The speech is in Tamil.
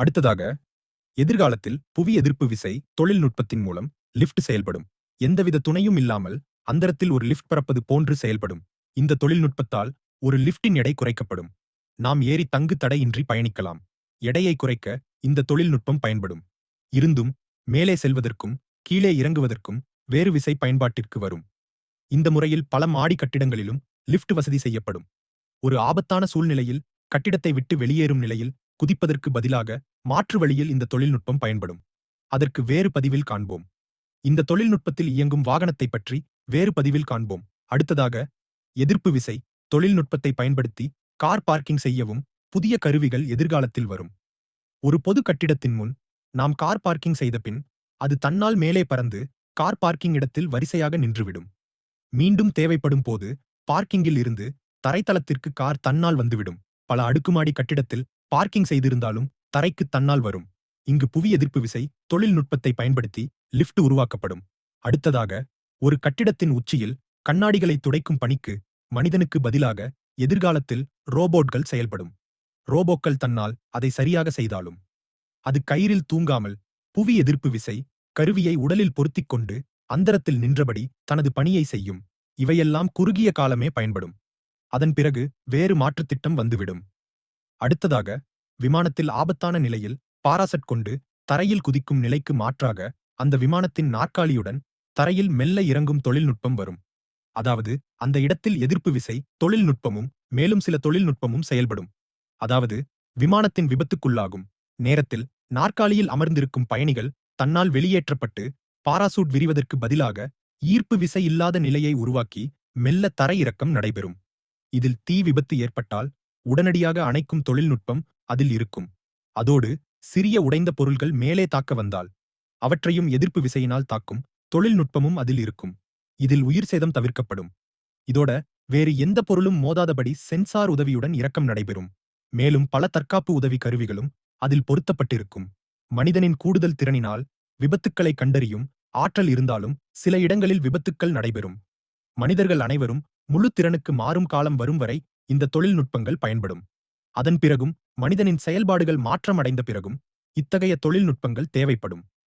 அடுத்ததாக எதிர்காலத்தில் புவி எதிர்ப்பு விசை தொழில்நுட்பத்தின் மூலம் லிஃப்ட் செயல்படும். எந்தவித துணையும் இல்லாமல் அந்தரத்தில் ஒரு லிஃப்ட் பறப்பது போன்று செயல்படும். இந்த தொழில்நுட்பத்தால் ஒரு லிஃப்டின் எடை குறைக்கப்படும். நாம் ஏறி தங்கு தடையின்றி பயணிக்கலாம். எடையை குறைக்க இந்த தொழில்நுட்பம் பயன்படும். இருந்தும் மேலே செல்வதற்கும் கீழே இறங்குவதற்கும் வேறு விசை பயன்பாட்டிற்கு வரும். இந்த முறையில் பல மாடி கட்டிடங்களிலும் லிஃப்ட் வசதி செய்யப்படும். ஒரு ஆபத்தான சூழ்நிலையில் கட்டிடத்தை விட்டு வெளியேறும் நிலையில் குதிப்பதற்கு பதிலாக மாற்று வழியில் இந்த தொழில்நுட்பம் பயன்படும். அதற்கு வேறு பதிவில் காண்போம். இந்த தொழில்நுட்பத்தில் இயங்கும் வாகனத்தை பற்றி வேறு பதிவில் காண்போம். அடுத்ததாக எதிர்ப்பு விசை தொழில்நுட்பத்தை பயன்படுத்தி கார் பார்க்கிங் செய்யவும் புதிய கருவிகள் எதிர்காலத்தில் வரும். ஒரு பொது கட்டிடத்தின் முன் நாம் கார் பார்க்கிங் செய்த பின் அது தன்னால் மேலே பறந்து கார் பார்க்கிங் இடத்தில் வரிசையாக நின்றுவிடும். மீண்டும் தேவைப்படும் போது பார்க்கிங்கில் இருந்து தரைத்தளத்திற்கு கார் தன்னால் வந்துவிடும். பல அடுக்குமாடி கட்டிடத்தில் பார்க்கிங் செய்திருந்தாலும் தரைக்கு தன்னால் வரும். இங்கு புவி எதிர்ப்பு விசை தொழில்நுட்பத்தை பயன்படுத்தி லிஃப்ட் உருவாக்கப்படும். அடுத்ததாக ஒரு கட்டிடத்தின் உச்சியில் கண்ணாடிகளை துடைக்கும் பணிக்கு மனிதனுக்கு பதிலாக எதிர்காலத்தில் ரோபோட்கள் செயல்படும். ரோபோக்கள் தன்னால் அதை சரியாக செய்தாலும் அது கயிறில் தூங்காமல் புவி எதிர்ப்பு விசை கருவியை உடலில் பொருத்திக் கொண்டு அந்தரத்தில் நின்றபடி தனது பணியை செய்யும். இவையெல்லாம் குறுகிய காலமே பயன்படும். அதன் பிறகு வேறு மாற்றுத் திட்டம் வந்துவிடும். அடுத்ததாக விமானத்தில் ஆபத்தான நிலையில் பாராசட் கொண்டு தரையில் குதிக்கும் நிலைக்கு மாற்றாக அந்த விமானத்தின் நாற்காலியுடன் தரையில் மெல்ல இறங்கும் தொழில்நுட்பம் வரும். அதாவது அந்த இடத்தில் எதிர்ப்பு விசை தொழில்நுட்பமும் மேலும் சில தொழில்நுட்பமும் செயல்படும். அதாவது விமானத்தின் விபத்துக்குள்ளாகும். நேரத்தில் நாற்காலியில் அமர்ந்திருக்கும் பயணிகள் தன்னால் வெளியேற்றப்பட்டு பாராசூட் விரிவதற்கு பதிலாக ஈர்ப்பு விசை இல்லாத நிலையை உருவாக்கி மெல்ல தரையிறக்கம் நடைபெறும். இதில் தீ விபத்து ஏற்பட்டால் உடனடியாக அணைக்கும் தொழில்நுட்பம் அதில் இருக்கும். அதோடு சிறிய உடைந்த பொருள்கள் மேலே தாக்க வந்தால் அவற்றையும் எதிர்ப்பு விசையினால் தாக்கும் தொழில்நுட்பமும் அதில் இருக்கும். இதில் உயிர் சேதம் தவிர்க்கப்படும். இதோட வேறு எந்த பொருளும் மோதாதபடி சென்சார் உதவியுடன் இறக்கம் நடைபெறும். மேலும் பல தற்காப்பு உதவி கருவிகளும் அதில் பொருத்தப்பட்டிருக்கும். மனிதனின் கூடுதல் திறனினால் விபத்துக்களை கண்டறியும் ஆற்றல் இருந்தாலும் சில இடங்களில் விபத்துக்கள் நடைபெறும். மனிதர்கள் அனைவரும் முழு திறனுக்கு மாறும் காலம் வரும் வரை இந்த தொழில்நுட்பங்கள் பயன்படும். அதன் பிறகும் மனிதனின் செயல்பாடுகள் மாற்றமடைந்த பிறகும் இத்தகைய தொழில்நுட்பங்கள் தேவைப்படும்.